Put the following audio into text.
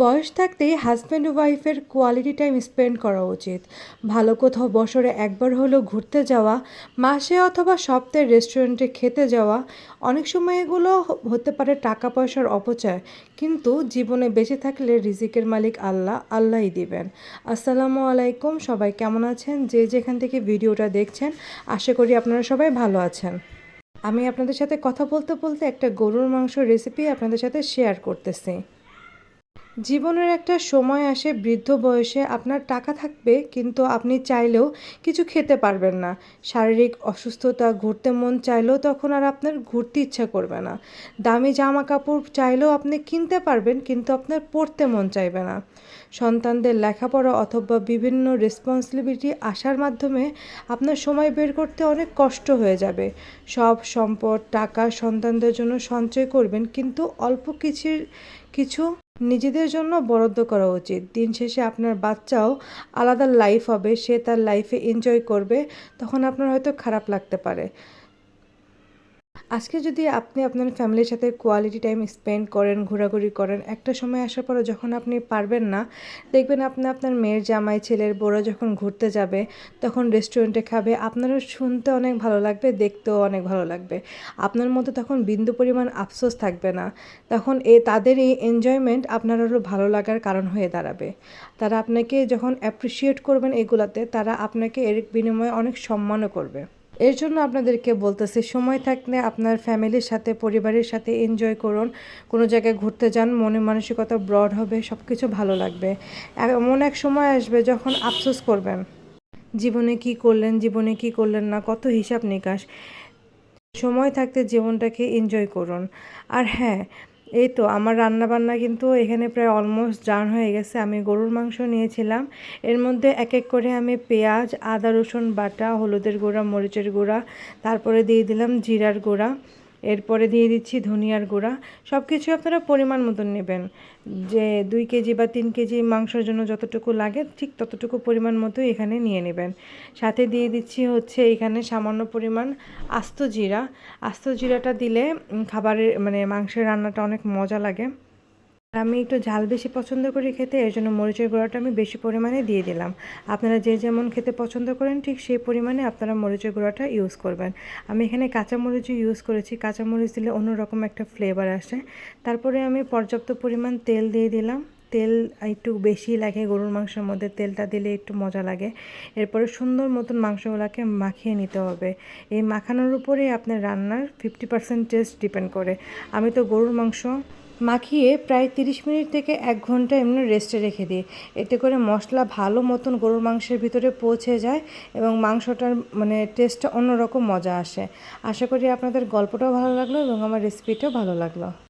বয়স থাকতেই হাজব্যান্ড ওয়াইফের কোয়ালিটি টাইম স্পেন্ড করা উচিত। ভালো কোথাও বছরে একবার হলেও ঘুরতে যাওয়া, মাসে অথবা সপ্তাহে রেস্টুরেন্টে খেতে যাওয়া, অনেক সময় এগুলো হতে পারে টাকা পয়সার অপচয়, কিন্তু জীবনে বেঁচে থাকলে রিজিকের মালিক আল্লাহ, আল্লাহই দিবেন। আসসালামু আলাইকুম, সবাই কেমন আছেন? যে যেখান থেকে ভিডিওটা দেখছেন, আশা করি আপনারা সবাই ভালো আছেন। আমি আপনাদের সাথে কথা বলতে বলতে একটা গরুর মাংস রেসিপি আপনাদের সাথে শেয়ার করতেছি। জীবনের একটা সময় আসে, বৃদ্ধ বয়সে আপনার টাকা থাকবে, কিন্তু আপনি চাইলেও কিছু খেতে পারবেন না। শারীরিক অসুস্থতা ঘুরতে মন চাইলেও তখন আর আপনার ঘুরতে ইচ্ছা করবে না। দামি জামা কাপড় চাইলেও আপনি কিনতে পারবেন, কিন্তু আপনার পরতে মন চাইবে না। সন্তানদের লেখাপড়া অথবা বিভিন্ন রেসপন্সিবিলিটি আসার মাধ্যমে আপনার সময় বের করতে অনেক কষ্ট হয়ে যাবে। সব সম্পদ, টাকা সন্তানদের জন্য সঞ্চয় করবেন, কিন্তু অল্প কিছুর কিছু নিজেদের জন্য বরাদ্দ করা উচিত। দিন শেষে আপনার বাচ্চাও আলাদা লাইফ হবে, সে তার লাইফে এনজয় করবে, তখন আপনার হয়তো খারাপ লাগতে পারে। আজকে যদি আপনি আপনার ফ্যামিলির সাথে কোয়ালিটি টাইম স্পেন্ড করেন, ঘোরাঘুরি করেন, একটা সময় আসার পরে যখন আপনি পারবেন না, দেখবেন আপনি আপনার মেয়ের জামাই, ছেলের বড় যখন ঘুরতে যাবে, তখন রেস্টুরেন্টে খাবে, আপনারও শুনতে অনেক ভালো লাগবে, দেখতেও অনেক ভালো লাগবে। আপনার মধ্যে তখন বিন্দু পরিমাণ আফসোস থাকবে না। তখন এ তাদের এই এনজয়মেন্ট আপনার ভালো লাগার কারণ হয়ে দাঁড়াবে। তারা আপনাকে যখন অ্যাপ্রিসিয়েট করবেন এগুলাতে, তারা আপনাকে এর বিনিময়ে অনেক সম্মানও করবে। এর জন্য আপনাদেরকে বলতেছি, সময় থাকলে আপনার ফ্যামিলির সাথে, পরিবারের সাথে এনজয় করুন। কোনো জায়গায় ঘুরতে যান, মনে মানসিকতা ব্রড হবে সব কিছু ভালো লাগবে। এমন এক সময় আসবে যখন আফসোস করবেন। জীবনে কি করলেন, জীবনে কি করলেন না, কত হিসাব নিকাশ। সময় থাকতে জীবনটাকে এনজয় করুন। আর হ্যাঁ এই তো, আমার রান্নাবান্না কিন্তু এখানে প্রায় অলমোস্ট ডান হয়ে গেছে। আমি গরুর মাংস নিয়েছিলাম। এর মধ্যে এক এক করে আমি পেঁয়াজ, আদা, রসুন বাটা, হলুদের গুঁড়া, মরিচের গুঁড়া, তারপরে দিয়ে দিলাম জিরার গুঁড়া। এরপরে দিয়ে দিচ্ছি ধনিয়ার গুঁড়া। সব কিছু আপনারা পরিমাণ মতন নেবেন। যে দুই কেজি বা তিন কেজি মাংসের জন্য যতটুকু লাগে, ঠিক ততটুকু পরিমাণ মতো এখানে নিয়ে নেবেন। সাথে দিয়ে দিচ্ছি হচ্ছে এখানে সামান্য পরিমাণ আস্ত জিরা। আস্ত জিরাটা দিলে খাবারের মানে মাংসের রান্নাটা অনেক মজা লাগে। আমি একটু ঝাল বেশি পছন্দ করি খেতে, এর জন্য মরিচের গুঁড়াটা আমি বেশি পরিমাণে দিয়ে দিলাম। আপনারা যে যেমন খেতে পছন্দ করেন, ঠিক সেই পরিমাণে আপনারা মরিচের গুঁড়াটা ইউজ করবেন। আমি এখানে কাঁচামরিচও ইউজ করেছি। কাঁচামরিচ দিলে অন্যরকম একটা ফ্লেভার আসে। তারপরে আমি পর্যাপ্ত পরিমাণ তেল দিয়ে দিলাম। তেল একটু বেশি লাগে গরুর মাংসের মধ্যে, তেলটা দিলে একটু মজা লাগে। এরপরে সুন্দর মতন মাংসগুলোকে মাখিয়ে নিতে হবে। এই মাখানোর উপরেই আপনার রান্নার ফিফটি পার্সেন্ট টেস্ট ডিপেন্ড করে। আমি তো গরুর মাংস মাখিয়ে প্রায় তিরিশ মিনিট থেকে এক ঘণ্টা এমনি রেস্টে রেখে দিই। এতে করে মশলা ভালো মতন গরুর মাংসের ভিতরে পৌঁছে যায় এবং মাংসটার মানে টেস্টটা অন্যরকম মজা আসে। আশা করি আপনাদের গল্পটাও ভালো লাগল এবং আমার রেসিপিটাও ভালো লাগল।